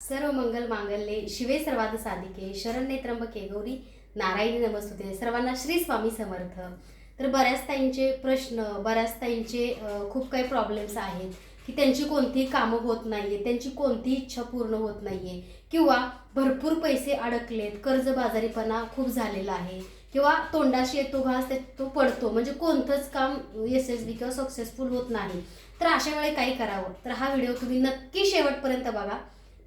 सर्व मंगल मांगल्ये शिवे सर्वाद साधिके शरण्ये त्र्यंबके गौरी नारायणी नमस्तुते. सर्वांना श्री स्वामी समर्थ. तर बऱ्याच ताईंचे प्रश्न बऱ्याच ताईंचे खूप काही प्रॉब्लेम्स आहेत की त्यांची कोणतीही कामं होत नाहीये त्यांची कोणतीही इच्छा पूर्ण होत नाहीये. किंवा भरपूर पैसे अडकलेत कर्जबाजारीपणा खूप झालेला आहे. किंवा तोंडाशी येतो घास तो पडतो म्हणजे कोणतंच काम यशस्वी किंवा सक्सेसफुल होत नाही. तर अशा वेळी काय करावं. तर हा व्हिडिओ तुम्ही नक्की शेवटपर्यंत बघा.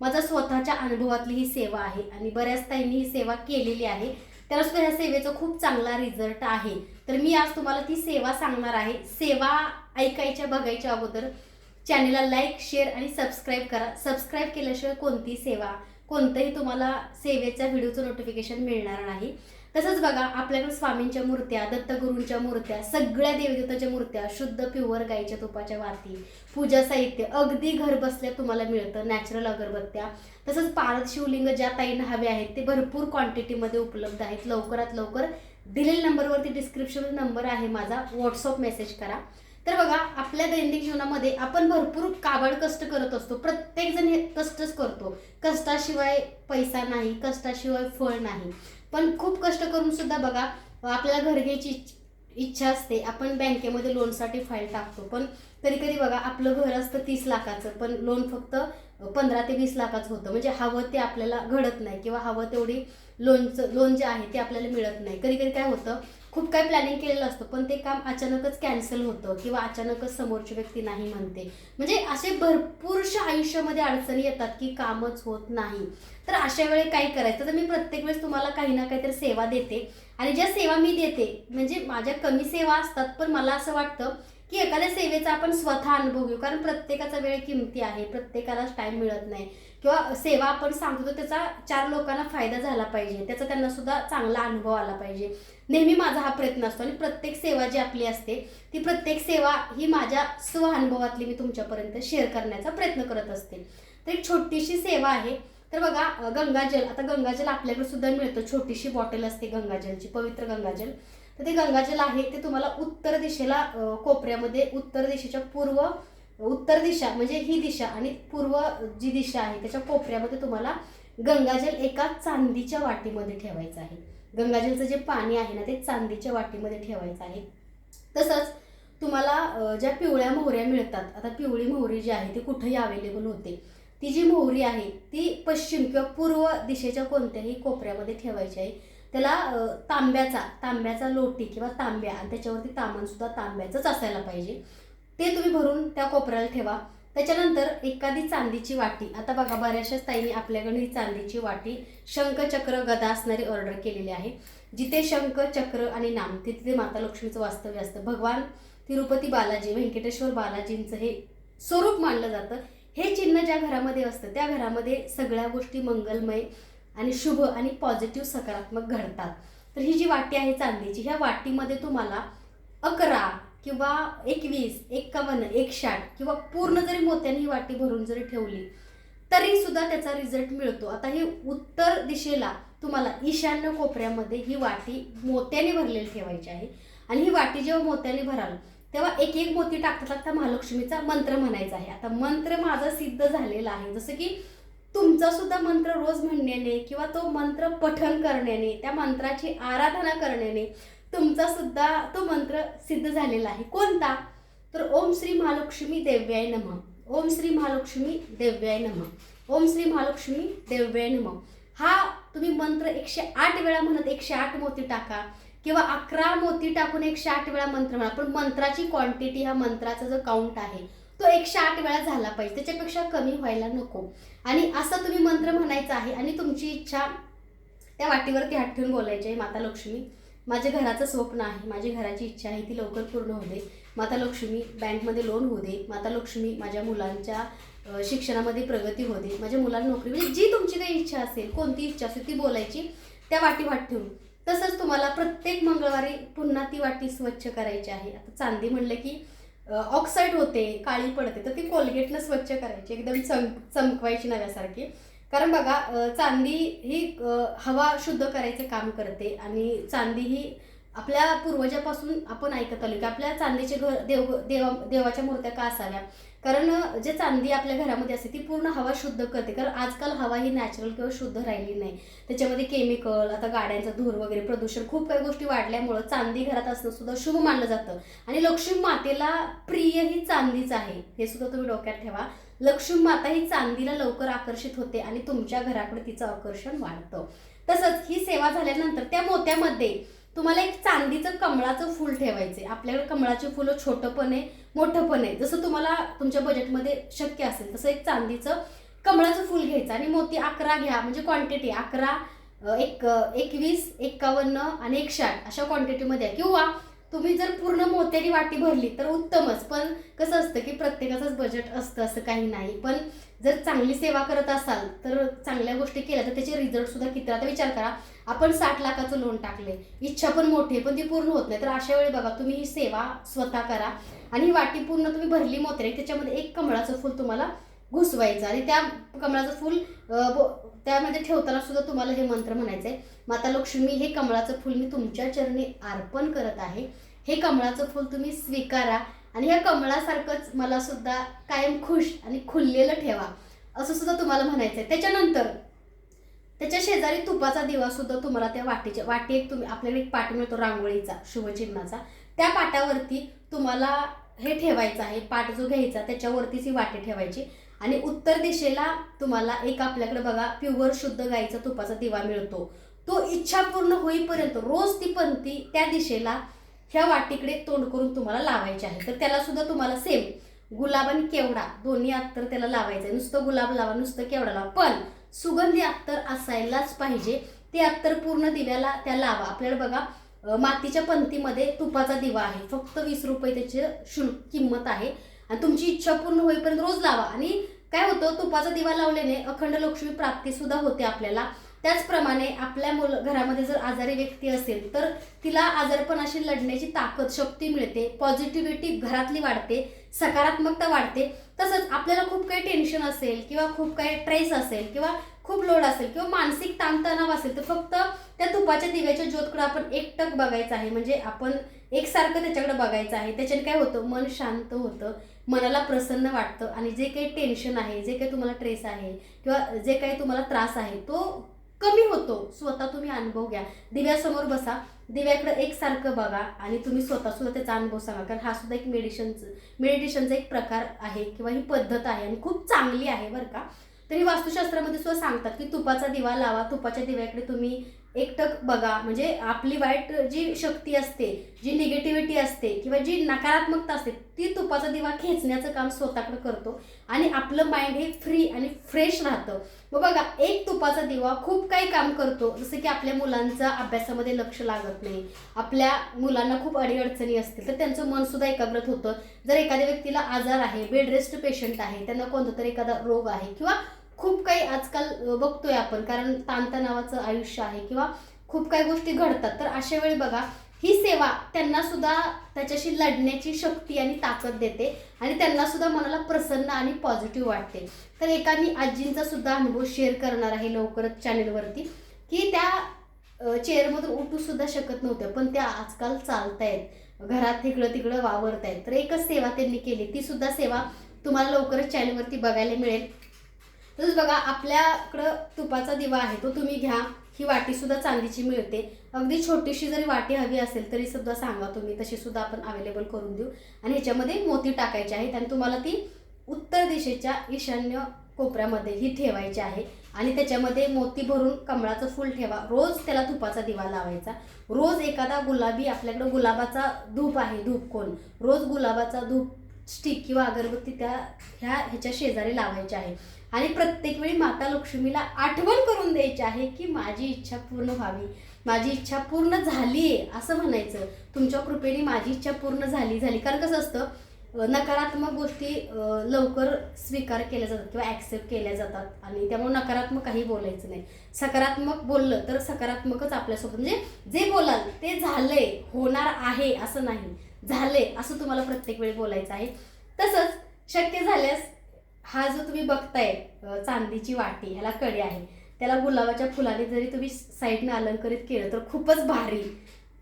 माझा स्वतःच्या अनुभवातली ही सेवा आहे आणि बऱ्याच ताईंनी ही सेवा केलेली आहे. त्याला सुद्धा ह्या सेवेचा खूप चांगला रिझल्ट आहे. तर मी आज तुम्हाला ती सेवा सांगणार आहे. सेवा ऐकायच्या बघायच्या अगोदर चॅनेलला लाईक शेअर आणि सबस्क्राईब करा. सबस्क्राईब केल्याशिवाय कोणती सेवा कोणतंही तुम्हाला सेवेच्या व्हिडिओचं नोटिफिकेशन मिळणार नाही. तसंच बघा आपल्याकडे स्वामींच्या मूर्त्या दत्तगुरूंच्या मूर्त्या सगळ्या देवदेवताच्या मूर्त्या शुद्ध प्युअर गाईच्या तुपाच्या वाती पूजा साहित्य अगदी घर बसल्या तुम्हाला मिळतं नॅचरल अगरबत्त्या. तसंच पारद शिवलिंग ज्या ताईंना हवे आहेत ते भरपूर क्वांटिटीमध्ये उपलब्ध आहेत. लवकरात लवकर दिलेल्या नंबरवरती डिस्क्रिप्शन नंबर आहे माझा व्हॉट्सअप मेसेज करा. तर बघा आपल्या दैनंदिन जीवनामध्ये आपण भरपूर काबड कष्ट करत असतो. प्रत्येक जण हे कष्टच करतो. कष्टाशिवाय पैसा नाही कष्टाशिवाय फळ नाही. पण खूप कष्ट करून सुद्धा बघा आपल्याला घर घ्यायची इच्छ- इच्छा असते आपण बँकेमध्ये लोनसाठी फाईल टाकतो. पण कधी कधी बघा आपलं घर असतं तीस लाखाचं पण लोन फक्त पंधरा ते वीस लाखाचं होतं. म्हणजे हवं ते आपल्याला घडत नाही किंवा हवं तेवढी लोनचं लोन जे आहे ते आपल्याला मिळत नाही. कधी कधी काय होतं खूप काही प्लॅनिंग केलेलं असतं पण ते काम अचानकच कॅन्सल होतं किंवा अचानकच समोरची व्यक्ती नाही म्हणते. म्हणजे असे भरपूरशा आयुष्यामध्ये अडचणी येतात की कामच होत नाही. तर अशा वेळी काय करायचं? तर मी प्रत्येक वेळेस तुम्हाला काही ना काहीतरी सेवा देते. आणि ज्या सेवा मी देते म्हणजे माझ्या कमी सेवा असतात पण मला असं वाटतं की एखाद्या सेवेचा आपण स्वतः अनुभव घेऊ. कारण प्रत्येकाचा वेळ किमती आहे प्रत्येकालाच टाईम मिळत नाही. किंवा सेवा आपण सांगतो तर त्याचा चार लोकांना फायदा झाला पाहिजे. त्याचा त्यांना सुद्धा चांगला अनुभव आला पाहिजे. नेहमी माझा हा प्रयत्न असतो आणि प्रत्येक सेवा जी आपली असते ती प्रत्येक सेवा ही माझ्या स्व अनुभवातली मी तुमच्यापर्यंत शेअर करण्याचा प्रयत्न करत असते. तर एक छोटीशी सेवा आहे. तर बघा गंगाजल आता गंगाजल आपल्याकडे सुद्धा मिळतं. छोटीशी बॉटल असते गंगाजलची पवित्र गंगाजल. तर ते गंगाजल आहे ते तुम्हाला उत्तर दिशेला कोपऱ्यामध्ये उत्तर दिशेच्या पूर्व उत्तर दिशा म्हणजे ही दिशा आणि पूर्व जी दिशा आहे त्याच्या कोपऱ्यामध्ये तुम्हाला गंगाजल एका चांदीच्या वाटीमध्ये ठेवायचं आहे. गंगाजलचं जे पाणी आहे ना ते चांदीच्या वाटीमध्ये ठेवायचं आहे. तसंच तुम्हाला ज्या पिवळ्या मोहऱ्या मिळतात आता पिवळी मोहरी जी आहे ती कुठेही अवेलेबल होते. ती जी मोहरी आहे ती पश्चिम किंवा पूर्व दिशेच्या कोणत्याही कोपऱ्यामध्ये ठेवायची आहे. त्याला तांब्याचा तांब्याचा लोटी किंवा तांब्या आणि त्याच्यावरती तामणसुद्धा तांब्याचंच असायला पाहिजे. ते तुम्ही भरून त्या कोपऱ्याला ठेवा. त्याच्यानंतर एखादी चांदीची वाटी आता बघा बऱ्याचशाच ताईंनी आपल्याकडे ही चांदीची वाटी शंखचक्र गदा असणारी ऑर्डर केलेली आहे. जिथे शंख चक्र आणि नाम तिथे माता लक्ष्मीचं वास्तव्य असतं. भगवान तिरुपती बालाजी व्यंकटेश्वर बालाजींचं हे स्वरूप मानलं जातं. हे चिन्ह ज्या घरामध्ये असतं त्या घरामध्ये सगळ्या गोष्टी मंगलमय आणि शुभ आणि पॉझिटिव्ह सकारात्मक घडतात. तर ही जी वाटी आहे चांदीची ह्या वाटीमध्ये तुम्हाला अकरा किंवा एकवीस एक्कावन्न एकशाट किंवा पूर्ण जरी मोत्याने ही वाटी भरून जरी ठेवली तरी सुद्धा त्याचा रिझल्ट मिळतो. आता ही उत्तर दिशेला तुम्हाला ईशान्य कोपऱ्यामध्ये ही वाटी मोत्याने भरलेली ठेवायची आहे. आणि ही वाटी जेव्हा मोत्याने भराल तेव्हा एक एक मोती टाकता टाकता महालक्ष्मीचा मंत्र म्हणायचा आहे. आता मंत्र माझा सिद्ध झालेला आहे. जसं की तुमचा सुद्धा मंत्र रोज म्हणण्याने किंवा तो मंत्र पठन करण्याने त्या मंत्राची आराधना करण्याने तुमचा सुद्धा तो मंत्र सिद्ध झालेला आहे. कोणता? तर ओम श्री महालक्ष्मी देव्याय नम. ओम श्री महालक्ष्मी देव्याय नम. ओम श्री महालक्ष्मी देव्याय नम. हा तुम्ही मंत्र एकशे आठ वेळा म्हणत एकशे आठ मोती टाका किंवा अकरा मोती टाकून एकशे आठ वेळा मंत्र म्हणा. पण मंत्राची क्वांटिटी हा मंत्राचा जो काउंट आहे तो एकशे आठ वेळा झाला पाहिजे. त्याच्यापेक्षा कमी व्हायला नको. आणि असं तुम्ही मंत्र म्हणायचा आहे आणि तुमची इच्छा त्या वाटीवरती हात ठेवून बोलायची आहे माता लक्ष्मी माझ्या घराचं स्वप्न आहे. माझी घराची इच्छा आहे. ती लवकर पूर्ण होऊ दे. माता लक्ष्मी बँकमध्ये लोन होऊ दे. माता लक्ष्मी माझ्या मुलांच्या शिक्षणामध्ये प्रगती होऊ दे. माझ्या मुलांना नोकरी म्हणजे जी तुमची काही इच्छा असेल कोणती इच्छा असेल ती बोलायची त्या वाटी वाट ठेवून. तसंच तुम्हाला प्रत्येक मंगळवारी पुन्हा ती वाटी स्वच्छ करायची आहे. आता चांदी म्हणलं की ऑक्साईड होते काळी पडते तर ती कोलगेटनं स्वच्छ करायची एकदम चम चमकवायची नव्यासारखी. कारण बघा चांदी ही हवा शुद्ध करायचे काम करते आणि चांदी ही आपल्या पूर्वजापासून आपण ऐकत आलो की आपल्या चांदीचे घर देव देवा देवाच्या मूर्त्या का असाव्या कारण जे चांदी आपल्या घरामध्ये असते ती पूर्ण हवा शुद्ध करते. कारण आजकाल हवा ही नॅचरल किंवा शुद्ध राहिली नाही. त्याच्यामध्ये केमिकल आता गाड्यांचा धूर वगैरे प्रदूषण खूप काही गोष्टी वाढल्यामुळं चांदी घरात असणं सुद्धा शुभ मानलं जातं. आणि लक्ष्मी मातेला प्रिय ही चांदीच आहे. हे सुद्धा तुम्ही डोक्यात ठेवा. लक्ष्मी माता ही चांदीला लवकर आकर्षित होते आणि तुमच्या घराकडे तिचं आकर्षण वाढतं. तसंच ही सेवा झाल्यानंतर त्या मोत्यामध्ये तुम्हाला एक चांदीचं कमळाचं फूल ठेवायचे आपल्याकडे कमळाचे फुलं छोटं पण आहे मोठं पण आहे जसं तुम्हाला तुमच्या बजेटमध्ये शक्य असेल तसं एक चांदीचं कमळाचं फूल घ्यायचं आणि मोती अकरा घ्या म्हणजे क्वांटिटी अकरा एक एकवीस एक्कावन्न आणि एकशे आठ अशा क्वांटिटीमध्ये आहे. किंवा तुम्ही जर पूर्ण मोत्याची वाटी भरली तर उत्तमच. पण कसं असतं की प्रत्येकाचंच बजेट असतं असं काही नाही. पण जर चांगली सेवा करत असाल तर चांगल्या गोष्टी केल्या तर त्याचे रिझल्ट सुद्धा किती आता विचार करा आपण साठ लाखाचं लोन टाकले इच्छा पण मोठी आहे पण ती पूर्ण होत नाही. तर अशा वेळी बघा तुम्ही ही सेवा स्वतः करा आणि ही वाटी पूर्ण तुम्ही भरली मोत्रे त्याच्यामध्ये एक कमळाचं फुल तुम्हाला घुसवायचं आणि त्या कमळाचं फुल बो- त्यामध्ये ठेवताना सुद्धा तुम्हाला हे मंत्र म्हणायचं आहे. माता लक्ष्मी हे कमळाचं फुल मी तुमच्या चरणी अर्पण करत आहे. हे कमळाचं फुल तुम्ही स्वीकारा. आणि ह्या कमळासारखंच मला सुद्धा कायम खुश आणि खुललेलं ठेवा. असं सुद्धा तुम्हाला म्हणायचं आहे त्याच्यानंतर त्याच्या शेजारी तुपाचा दिवा सुद्धा तुम्हाला त्या वाटीच्या वाटी एक तुम्ही आपल्याला एक पाट मिळतो रांगोळीचा शुभचिन्हाचा त्या पाटावरती तुम्हाला हे ठेवायचं आहे पाट जो घ्यायचा त्याच्यावरतीच ही वाटी ठेवायची. आणि उत्तर दिशेला तुम्हाला एक आपल्याकडे बघा प्युअर शुद्ध गाईचा तुपाचा दिवा मिळतो. तो इच्छा पूर्ण होईपर्यंत रोज ती पंथी त्या दिशेला ह्या वाटीकडे तोंड करून तुम्हाला लावायचे आहे. तर त्याला सुद्धा तुम्हाला सेम गुलाब आणि केवडा दोन्ही अत्तर त्याला लावायचं आहे. नुसतं गुलाब लावा नुसतं केवडा लावा. पण सुगंधी अत्तर असायलाच पाहिजे. ते अत्तर पूर्ण दिव्याला त्या लावा. आपल्याला बघा मातीच्या पंथीमध्ये तुपाचा दिवा आहे. फक्त वीस रुपये त्याचे शुल्क किंमत आहे. आणि तुमची इच्छा पूर्ण होईपर्यंत रोज लावा. आणि काय होतं तुपाचा दिवा लावल्याने अखंड लक्ष्मी प्राप्ती सुद्धा होते आपल्याला. त्याचप्रमाणे आपल्या मुल घरामध्ये जर आजारी व्यक्ती असेल तर तिला आजारपणाशी लढण्याची ताकद शक्ती मिळते पॉझिटिव्हिटी घरातली वाढते सकारात्मकता वाढते. तसंच आपल्याला खूप काही टेन्शन असेल किंवा खूप काही ट्रेस असेल किंवा खूप लोड असेल किंवा मानसिक ताणतणाव असेल तर फक्त त्या तुपाच्या दिव्याच्या ज्योतकडे आपण एकटक बघायचं आहे. म्हणजे आपण एकसारखं त्याच्याकडे बघायचं आहे. त्याच्याने काय होतं? मन शांत होतं. मनाला प्रसन्न वाटतं. आणि जे काही टेन्शन आहे जे काही तुम्हाला ट्रेस आहे किंवा जे काही तुम्हाला त्रास आहे तो कमी होतो. स्वतः तुम्ही अनुभव घ्या. दिव्यासमोर बसा. दिव्याकडे एकसारखं बघा आणि तुम्ही स्वतः सुद्धा त्याचा अनुभव सांगा. कारण हा सुद्धा एक मेडिशनचं मेडिटेशनचा एक प्रकार आहे किंवा ही पद्धत आहे आणि खूप चांगली आहे बरं का. तरी वास्तुशास्त्रामध्ये सुद्धा सांगतात की तुपाचा दिवा लावा. तुपाच्या दिव्याकडे तुम्ही एकटक बघा म्हणजे आपली वाईट जी शक्ती असते जी निगेटिव्हिटी असते किंवा जी नकारात्मकता असते ती तुपाचा दिवा खेचण्याचं काम स्वतःकडे करतो आणि आपलं माइंड हे फ्री आणि फ्रेश राहतं. मग बघा एक तुपाचा दिवा खूप काही काम करतो जसं की आपल्या मुलांचा अभ्यासामध्ये लक्ष लागत नाही आपल्या मुलांना खूप अडीअडचणी असतील तर त्यांचं मनसुद्धा एकाग्रत होतं. जर एखाद्या व्यक्तीला आजार आहे बेड रेस्ट पेशंट आहे त्यांना कोणता तरी एखादा रोग आहे किंवा खूप काही आजकाल बघतोय आपण कारण ताणतणावाचं आयुष्य आहे किंवा खूप काही गोष्टी घडतात. तर अशा वेळी बघा ही सेवा त्यांना सुद्धा त्याच्याशी लढण्याची शक्ती आणि ताकद देते आणि त्यांना सुद्धा मनाला प्रसन्न आणि पॉझिटिव्ह वाटते. तर एका मी आजींचा सुद्धा अनुभव शेअर करणार आहे लवकरच चॅनेलवरती की त्या चेअरमधून उठू सुद्धा शकत नव्हत्या पण त्या आजकाल चालतायत. घरात तिकडं तिकडं वावरतायत. आहेत तर एकच सेवा त्यांनी केली ती सुद्धा सेवा तुम्हाला लवकरच चॅनेलवरती बघायला मिळेल. तसंच बघा आपल्याकडं तुपाचा दिवा आहे तो तुम्ही घ्या. ही वाटी सुद्धा चांदीची मिळते. अगदी छोटीशी जरी वाटी हवी असेल तरी सुद्धा सांगा तुम्ही तशी सुद्धा आपण अवेलेबल करून देऊ. आणि ह्याच्यामध्ये मोती टाकायचे आहेत आणि तुम्हाला ती उत्तर दिशेच्या ईशान्य कोपऱ्यामध्ये ही ठेवायची आहे. आणि त्याच्यामध्ये मोती भरून कमळाचं फूल ठेवा. रोज त्याला तुपाचा दिवा लावायचा. रोज एखादा गुलाबी आपल्याकडं गुलाबाचा धूप आहे धूप कोण? रोज गुलाबाचा धूप स्टिक किंवा अगरबत्ती त्या ह्या ह्याच्या शेजारी लावायची आहे. आणि प्रत्येक वेळी माता लक्ष्मीला आठवण करून द्यायची आहे की माझी इच्छा पूर्ण व्हावी. माझी इच्छा पूर्ण झाली आहे असं म्हणायचं. तुमच्या कृपेने माझी इच्छा पूर्ण झाली झाली. कारण कसं असतं नकारात्मक गोष्टी लवकर स्वीकार केल्या जातात किंवा ॲक्सेप्ट केल्या जातात. आणि त्यामुळे नकारात्मक काही बोलायचं नाही. सकारात्मक बोललं तर सकारात्मकच आपल्यासोबत. म्हणजे जे बोलाल ते झालंय होणार आहे असं नाही. झालंय असं तुम्हाला प्रत्येक वेळी बोलायचं आहे. तसंच शक्य झाल्यास हा जो तुम्ही बघताय चांदीची वाटी ह्याला कडी आहे. त्याला गुलाबाच्या फुलाने जरी तुम्ही साईडनं अलंकरित केलं तर खूपच भारी.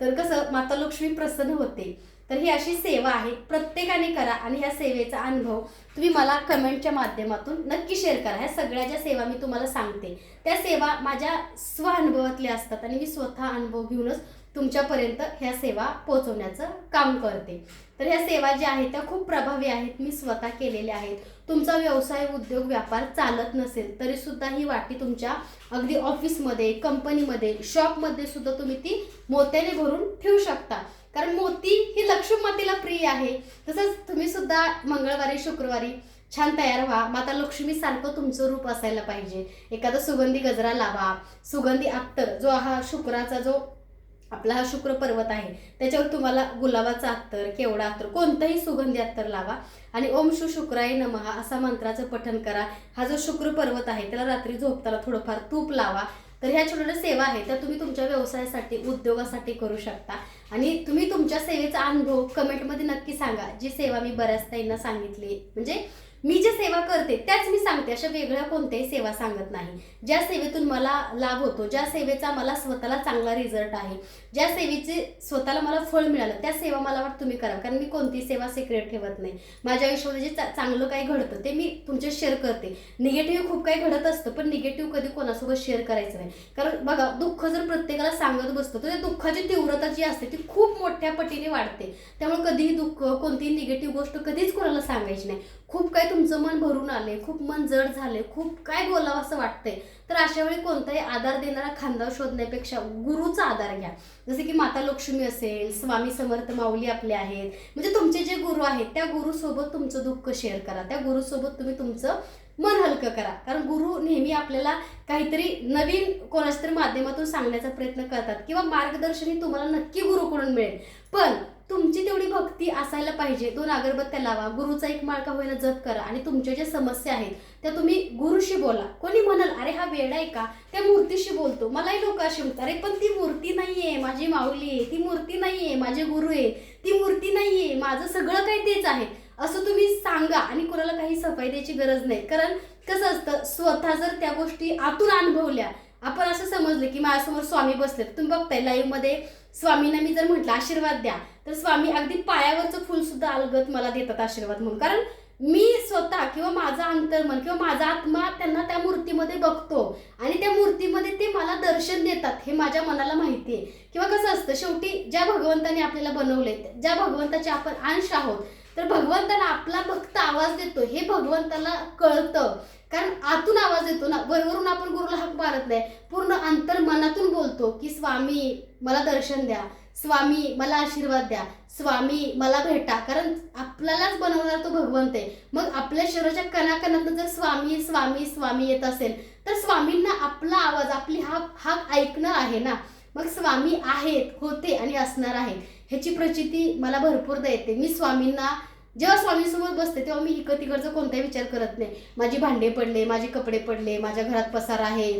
तर कसं माता लक्ष्मी प्रसन्न होते. तर ही अशी सेवा आहे प्रत्येकाने करा आणि ह्या सेवेचा अनुभव तुम्ही मला कमेंटच्या माध्यमातून नक्की शेअर करा. ह्या सगळ्या ज्या सेवा मी तुम्हाला सांगते त्या सेवा माझ्या स्व अनुभवातल्या असतात आणि मी स्वतः अनुभव घेऊनच तुमच्यापर्यंत ह्या सेवा पोहोचवण्याचं काम करते. तर ह्या सेवा ज्या आहेत त्या खूप प्रभावी आहेत. मी स्वतः केलेल्या आहेत. तुमचा व्यवसाय उद्योग व्यापार चालत नसेल तरी सुद्धा ही वाटी तुमच्या अगदी ऑफिसमध्ये कंपनीमध्ये शॉपमध्ये सुद्धा तुम्ही ती मोत्याने भरून ठेवू शकता. कारण मोती ही लक्ष्मी मातेला प्रिय आहे. तसंच तुम्ही सुद्धा मंगळवारी शुक्रवारी छान तयार व्हा. माता लक्ष्मी सारखं तुमचं रूप असायला पाहिजे. एखादा सुगंधी गजरा लावा. सुगंधी अत्तर जो हा शुक्राचा जो आपला हा शुक्र पर्वत आहे. त्याच्यावर तुम्हाला गुलाबाचा अत्तर केवडा अत्तर कोणतंही सुगंधी अत्तर लावा. आणि ओम शु शुक्राय नमहा असा मंत्राचं पठन करा. हा जो शुक्र पर्वत आहे त्याला रात्री झोपताना थोडंफार तूप लावा. तर ह्या छोट्या छोट्या सेवा आहेत त्या तुम्ही तुमच्या व्यवसायासाठी उद्योगासाठी करू शकता. आणि तुम्ही तुमच्या सेवेचा अनुभव कमेंटमध्ये नक्की सांगा. जी सेवा मी बऱ्याच ताईंना सांगितली म्हणजे मी जे सेवा करते त्याच मी सांगते. अशा वेगळ्या कोणत्याही सेवा सांगत नाही. ज्या सेवेतून मला लाभ होतो ज्या सेवेचा मला स्वतःला चांगला रिझल्ट आहे ज्या सेवेचे स्वतःला मला फळ मिळालं त्या सेवा मला वाटतं तुम्ही करा. कारण मी कोणती सेवा सिक्रेट ठेवत नाही. माझ्या आयुष्यामध्ये जे चा- चांगलं काही घडतं ते मी तुमच्या शेअर करते. निगेटिव्ह खूप काही घडत असतं पण निगेटिव्ह कधी कोणासोबत शेअर करायचं नाही. कारण बघा दुःख जर प्रत्येकाला सांगत बसतो तर त्या दुःखाची तीव्रता जी असते ती खूप मोठ्या पटीने वाढते. त्यामुळे कधीही दुःख कोणतीही निगेटिव्ह गोष्ट कधीच कोणाला सांगायची नाही. खूप काय तुमचं मन भरून आले खूप मन जड झाले खूप काय बोलावं असं वाटतंय. तर अशा वेळी कोणताही आधार देणारा खांदा शोधण्यापेक्षा गुरुचा आधार घ्या. जसे की माता लक्ष्मी असेल स्वामी समर्थ माऊली आपले आहेत. म्हणजे तुमचे जे गुरु आहेत त्या गुरुसोबत तुमचं दुःख शेअर करा. त्या गुरुसोबत तुम्ही तुमचं मन हलकं करा. कारण गुरु नेहमी आपल्याला काहीतरी नवीन कोणाच्या तरी माध्यमातून सांगण्याचा प्रयत्न करतात किंवा मार्गदर्शनही तुम्हाला नक्की गुरुकडून मिळेल. पण तुमची तेवढी भक्ती असायला पाहिजे. दोन अगरबत्त्या लावा गुरुचा एक माळका होईना जप करा आणि तुमच्या ज्या समस्या आहेत त्या तुम्ही गुरुशी बोला. कोणी म्हणाल अरे हा वेळ आहे का? त्या मूर्तीशी बोलतो. मलाही लोक असे म्हणतात अरे पण ती मूर्ती नाही आहे माझी माऊली आहे. ती मूर्ती नाही आहे माझे गुरु आहे. ती मूर्ती नाही आहे माझं सगळं काही तेच आहे. असं तुम्ही सांगा आणि कोणाला काही सफाई द्यायची गरज नाही. कारण कसं असतं स्वतः जर त्या गोष्टी आतून अनुभवल्या आपण असं समजलं की माझ्यासमोर स्वामी बसले तुम्ही बघताय लाईव्हमध्ये मध्ये स्वामींना मी जर म्हटलं आशीर्वाद द्या तर स्वामी अगदी पायावरचं फुल सुद्धा अलगत मला देतात आशीर्वाद म्हणून. कारण मी स्वतः किंवा माझा अंतर्मन किंवा माझा आत्मा त्यांना त्या मूर्तीमध्ये बघतो आणि त्या मूर्तीमध्ये ते मला दर्शन देतात हे माझ्या मनाला माहिती आहे. किंवा कसं असतं शेवटी ज्या भगवंताने आपल्याला बनवले ज्या भगवंताचे आपण अंश आहोत तर भगवंताला आपला भक्त आवाज देतो हे भगवंताला कळतं. कारण आतून आवाज येतो ना वरवरून आपण गुरुला हाक मारत नाही पूर्ण अंतर मनातून बोलतो की स्वामी मला दर्शन द्या. स्वामी मला आशीर्वाद द्या. स्वामी मला भेटा. कारण आपल्यालाच बनवणारा तो भगवंत आहे. मग आपल्या शरीराच्या कणाकणात जर स्वामी स्वामी स्वामी येत असेल तर स्वामींना आपला आवाज आपली हा हाक ऐकणं आहे ना? मग स्वामी आहेत होते आणि असणार आहेत. ह्याची प्रचिती मला भरपूरदा येते मी स्वामींना जेव्हा स्वामींसमोर बसते तेव्हा मी इकत तिकडचा कोणताही विचार करत नाही. माझी भांडे पडले माझे कपडे पडले माझ्या घरात पसार आहे.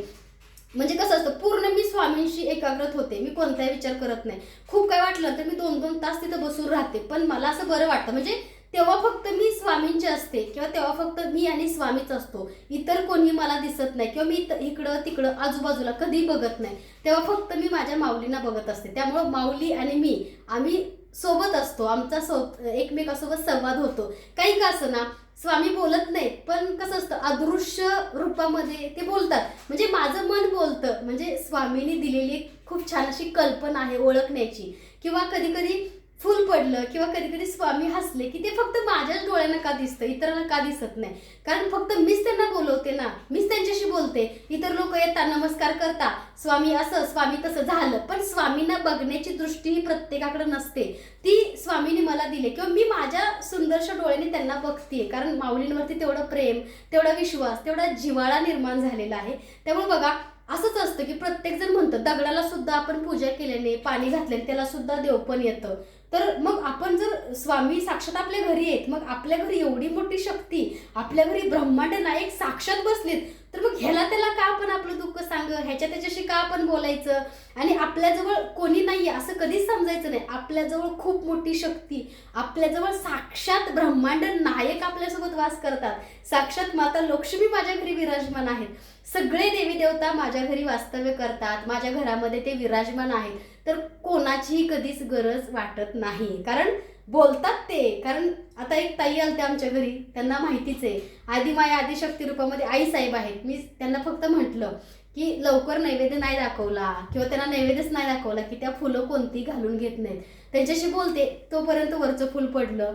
म्हणजे कसं असतं पूर्ण मी स्वामींशी एकाग्रत होते. मी कोणताही विचार करत नाही. खूप काय वाटलं तर मी दोन दोन तास तिथं बसून राहते. पण मला असं बरं वाटतं. म्हणजे तेव्हा फक्त मी स्वामींची असते किंवा तेव्हा फक्त मी आणि स्वामीच असतो. इतर कोणी मला दिसत नाही किंवा मी इथं- इकडं तिकडं आजूबाजूला कधी बघत नाही. तेव्हा फक्त मी माझ्या माऊलींना बघत असते. त्यामुळं माऊली आणि मी आम्ही सोबत असतो. आमचा सो एकमेकासोबत संवाद होतो. काही का असं ना स्वामी बोलत नाहीत पण कसं असतं अदृश्य रूपामध्ये ते बोलतात. म्हणजे माझं मन बोलतं. म्हणजे स्वामींनी दिलेली खूप छान अशी कल्पना आहे ओळखण्याची. किंवा कधी कधी फुल पडलं किंवा कधी कधी स्वामी हसले की ते फक्त माझ्याच डोळ्यांना का दिसतं? इतरांना का दिसत नाही? कारण फक्त मीच त्यांना बोलवते ना. मीच त्यांच्याशी बोलते. इतर लोक येतात नमस्कार करता स्वामी असं स्वामी तसं झालं. पण स्वामींना बघण्याची दृष्टी ही प्रत्येकाकडे नसते. ती स्वामीने मला दिली किंवा मी माझ्या सुंदरशा डोळ्याने त्यांना बघतीये. कारण माऊलींवरती तेवढं प्रेम तेवढा विश्वास तेवढा जिव्हाळा निर्माण झालेला आहे. त्यामुळे बघा असंच असतं की प्रत्येक जण म्हणतं दगडाला सुद्धा आपण पूजा केल्याने पाणी घातल्याने त्याला सुद्धा देव पण येतं. तर मग आपण जर स्वामी साक्षात आपल्या घरी आहेत मग आपल्या घरी एवढी मोठी शक्ती आपल्या घरी ब्रह्मांड नायक साक्षात बसलेत तर मग ह्याला त्याला का आपण आपलं दुःख सांग ह्याच्या त्याच्याशी का आपण बोलायचं? आणि आपल्याजवळ कोणी नाही असं कधीच समजायचं नाही. आपल्याजवळ खूप मोठी शक्ती आपल्याजवळ साक्षात ब्रह्मांड नायक आपल्यासोबत वास करतात. साक्षात माता लक्ष्मी माझ्या घरी विराजमान आहेत. सगळे देवी देवता माझ्या घरी वास्तव्य करतात. माझ्या घरामध्ये ते विराजमान आहेत. तर कोणाचीही कधीच गरज वाटत नाही. कारण बोलतात ते. कारण आता एक ताई आलते आमच्या घरी. त्यांना माहितीच आहे. आदिमाया आदिशक्ती रूपामध्ये आई साहेब आहेत. मी त्यांना फक्त म्हटलं की लवकर नैवेद्य नाही दाखवला किंवा त्यांना नैवेद्यच नाही दाखवला की त्या फुलं कोणती घालून घेत नाहीत. त्यांच्याशी बोलते. तोपर्यंत वरचं फुल पडलं.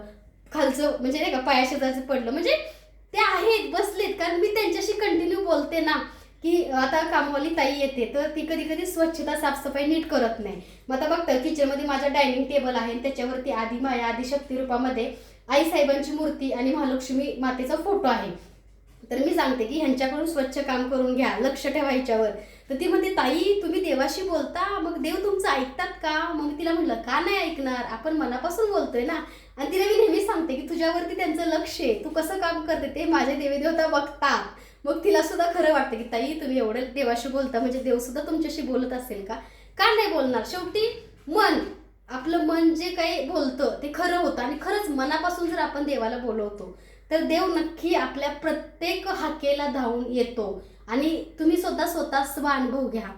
खालचं म्हणजे नाही का पायाशेजाचं पडलं. म्हणजे ते आहेत बसलेत. कारण मी त्यांच्याशी कंटिन्यू बोलते ना. की आता कामवाली ताई येते तर ती कधी कधी स्वच्छता साफसफाई नीट करत नाही. मग आता बघता किचनमध्ये माझा डायनिंग टेबल आहे आणि त्याच्यावरती आधी माया आदिशक्ती रूपामध्ये आई साहेबांची मूर्ती आणि महालक्ष्मी मातेचा फोटो आहे. तर मी सांगते की ह्यांच्याकडून स्वच्छ काम करून घ्या लक्ष ठेवा ह्याच्यावर. तर ती म्हणते ताई तुम्ही देवाशी बोलता? मग देव तुमचं ऐकतात का? मग तिला म्हणलं का नाही ऐकणार? आपण मनापासून बोलतोय ना. आणि तिला मी नेहमी सांगते की तुझ्यावरती त्यांचं लक्ष आहे. तू कसं काम करते ते माझे देवी देवता बघतात. मग तिला सुद्धा खरं वाटतं की ताई तुम्ही एवढं देवाशी बोलता म्हणजे देव सुद्धा तुमच्याशी बोलत असेल का? का नाही बोलणार? शेवटी मन आपलं मन जे काही बोलतं ते खरं होतं. आणि खरंच मनापासून जर आपण देवाला बोलवतो तर देव नक्की आपल्या प्रत्येक हाकेला धावून येतो. आणि तुम्ही सुद्धा स्वतः स्व अनुभव घ्या.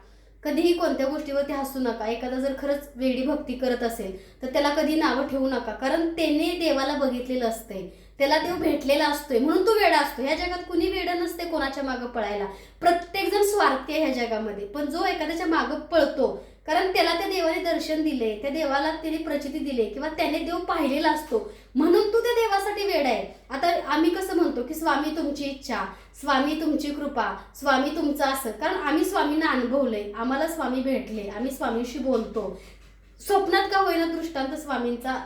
कधीही कोणत्या गोष्टीवरती हसू नका. एखादा जर खरंच वेडी भक्ती करत असेल तर त्याला कधी नावं ठेवू नका. कारण त्याने देवाला बघितलेलं असतंय. त्याला देव भेटलेला असतोय म्हणून तो वेडा असतो. ह्या जगात कुणी वेडं नसते कोणाच्या मागं पळायला. प्रत्येक जण स्वार्थी आहे ह्या जगामध्ये पण जो एखाद्याच्या मागं पळतो कारण त्याला त्या देवाने दर्शन दिले त्या देवाला त्याने प्रचिती दिले किंवा त्याने देव पाहिलेला असतो म्हणून तू त्या देवासाठी वेड आहे. आता आम्ही कसं म्हणतो की स्वामी तुमची इच्छा स्वामी तुमची कृपा स्वामी तुमचं असं. कारण आम्ही स्वामींना अनुभवलंय आम्हाला स्वामी भेटले आम्ही स्वामींशी बोलतो. स्वप्नात का होईना दृष्टांत स्वामींचा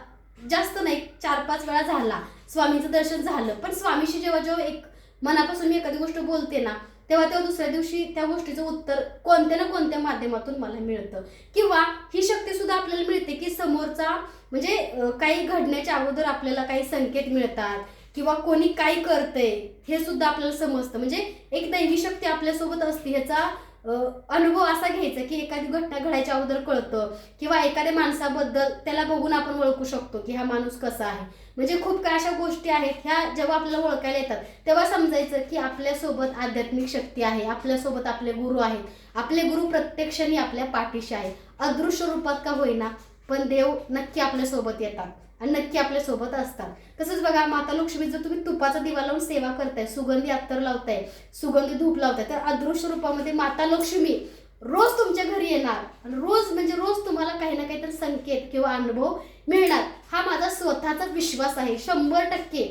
जास्त नाही चार पाच वेळा झाला. स्वामींचं दर्शन झालं. पण स्वामीशी जेव्हा जेव्हा एक मनापासून मी एखादी गोष्ट बोलते ना तेव्हा तेव्हा दुसऱ्या दिवशी त्या गोष्टीचं उत्तर कोणत्या ना कोणत्या माध्यमातून मला मिळतं. किंवा ही शक्ती सुद्धा आपल्याला मिळते की समोरचा म्हणजे काही घडण्याच्या अगोदर आपल्याला काही संकेत मिळतात किंवा कोणी काय करतंय हे सुद्धा आपल्याला समजतं. म्हणजे एक दैवी शक्ती आपल्यासोबत असते ह्याचा अनुभव असा घ्यायचा की एखादी घटना घडायच्या अगोदर कळतं किंवा एखाद्या माणसाबद्दल त्याला बघून आपण ओळखू शकतो की हा माणूस कसा आहे. म्हणजे खूप काय अशा गोष्टी आहेत ह्या जेव्हा आपल्याला ओळखायला येतात तेव्हा समजायचं की आपल्यासोबत आध्यात्मिक शक्ती आहे आपल्यासोबत आपले गुरु आहेत. आपले गुरु प्रत्यक्षाने आपल्या पाठीशी आहेत. अदृश्य रूपात का होईना पण देव नक्की आपल्यासोबत येतात. आणि नक्की आपल्यासोबत असतात. तसंच बघा माता लक्ष्मी जर तुम्ही तुपाचा दिवा लावून सेवा करताय सुगंधी अत्तर लावताय सुगंधी धूप लावताय तर अदृश्य रूपामध्ये माता लक्ष्मी रोज तुमच्या घरी येणार. आणि रोज म्हणजे रोज तुम्हाला काही ना काहीतरी संकेत किंवा अनुभव मिळणार. हा माझा स्वतःचा विश्वास आहे शंभर टक्के.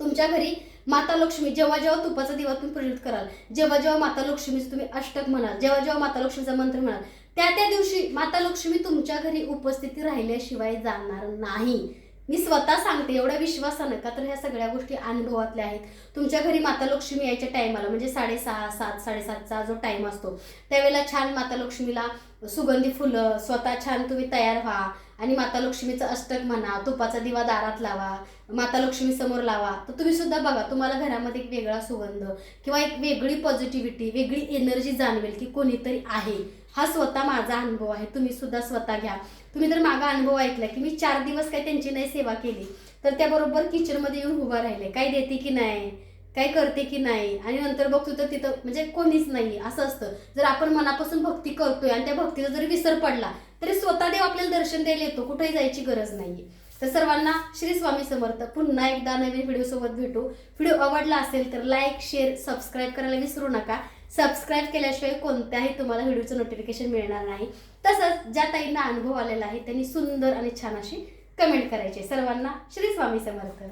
तुमच्या घरी माता लक्ष्मी जेव्हा जेव्हा तुपाचा दिवा तुम्ही प्रज्वलित कराल जेव्हा जेव्हा माता लक्ष्मीचं तुम्ही अष्टक म्हणाल जेव्हा जेव्हा माता लक्ष्मीचा मंत्र म्हणाल त्या त्या दिवशी माता लक्ष्मी तुमच्या घरी उपस्थिती राहिल्याशिवाय जाणार नाही. मी स्वतः सांगते एवढ्या विश्वासानं का तर ह्या सगळ्या गोष्टी अनुभवातल्या आहेत. तुमच्या घरी माता लक्ष्मी यायच्या टायमाला म्हणजे साडेसहा सात साडेसातचा जो टाईम असतो त्यावेळेला छान माता लक्ष्मीला सुगंधी फुलं स्वतः छान तुम्ही तयार व्हा. आणि माता लक्ष्मीचं अष्टक म्हणा तुपाचा दिवा दारात लावा माता लक्ष्मी समोर लावा. तर तुम्ही सुद्धा बघा तुम्हाला घरामध्ये एक वेगळा सुगंध किंवा एक वेगळी पॉझिटिव्हिटी वेगळी एनर्जी जाणवेल की कोणीतरी आहे. हा स्वतः माझा अनुभव आहे तुम्ही सुद्धा स्वतः घ्या. तुम्ही जर मागा अनुभव ऐकला की मी चार दिवस काय त्यांची नाही सेवा केली तर त्याबरोबर किचनमध्ये येऊन उभा राहिले. काय देते की नाही काय करते की नाही आणि नंतर बघतो तर तिथं म्हणजे कोणीच नाही असं असतं. जर आपण मनापासून भक्ती करतोय आणि त्या भक्तीचा जरी विसर पडला तरी स्वतः देव आपल्याला दर्शन द्यायला येतो. कुठेही जायची गरज नाही तर सर्वांना श्री स्वामी समर्थ. पुन्हा एकदा नवीन व्हिडिओ सोबत भेटू. व्हिडिओ आवडला असेल तर लाईक शेअर सबस्क्राईब करायला विसरू नका. सबस्क्राईब केल्याशिवाय कोणत्याही तुम्हाला व्हिडिओचं नोटिफिकेशन मिळणार नाही. तसंच ज्या ताईंना अनुभव आलेला आहे त्यांनी सुंदर आणि छान अशी कमेंट करायची सर्वांना श्री स्वामी समर्थ.